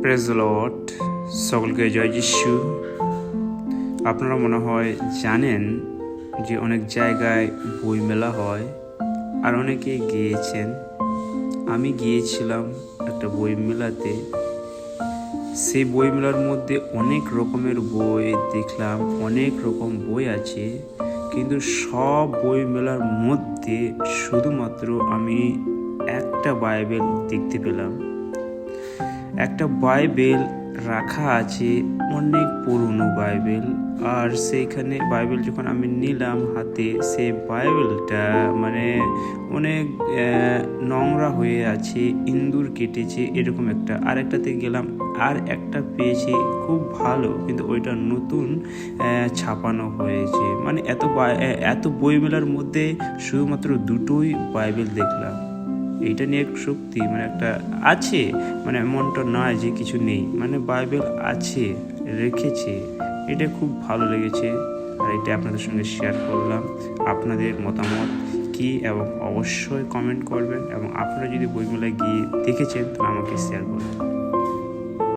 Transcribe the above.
Praise লট সকলকে জয় যিশু। আপনারা মনে হয় জানেন যে অনেক জায়গায় বইমেলা হয় আর অনেকে গিয়েছেন। আমি গিয়েছিলাম একটা বই মেলাতে সেই বইমেলার মধ্যে অনেক রকমের বই দেখলাম, অনেক রকম বই আছে। কিন্তু সব বই মেলার মধ্যে শুধুমাত্র আমি একটা বাইবেল দেখতে পেলাম। একটা বাইবেল রাখা আছে, অনেক পুরনো বাইবেল। আর সেইখানে বাইবেল যখন আমি নিলাম হাতে সেই বাইবেলটা মানে অনেক নোংরা হয়ে আছে ইন্দুর কেটেছে, এরকম একটা। আর একটাতে গেলাম, আর একটা পেয়েছি, খুব ভালো, কিন্তু ওইটা নতুন ছাপানো হয়েছে। মানে এত এত বইমেলার মধ্যে শুধুমাত্র দুটোই বাইবেল দেখলাম। এইটা নিয়ে এক শক্তি মানে একটা আছে মানে এমনটা নয় যে কিছু নেই মানে বাইবেল আছে, রেখেছে। এটা খুব ভালো লেগেছে, আর এটা আপনাদের সঙ্গে শেয়ার করলাম। আপনাদের মতামত কি, এবং অবশ্যই কমেন্ট করবেন, এবং আপনারা যদি বইমেলায় গিয়ে দেখেছেন, তাহলে আমাকে শেয়ার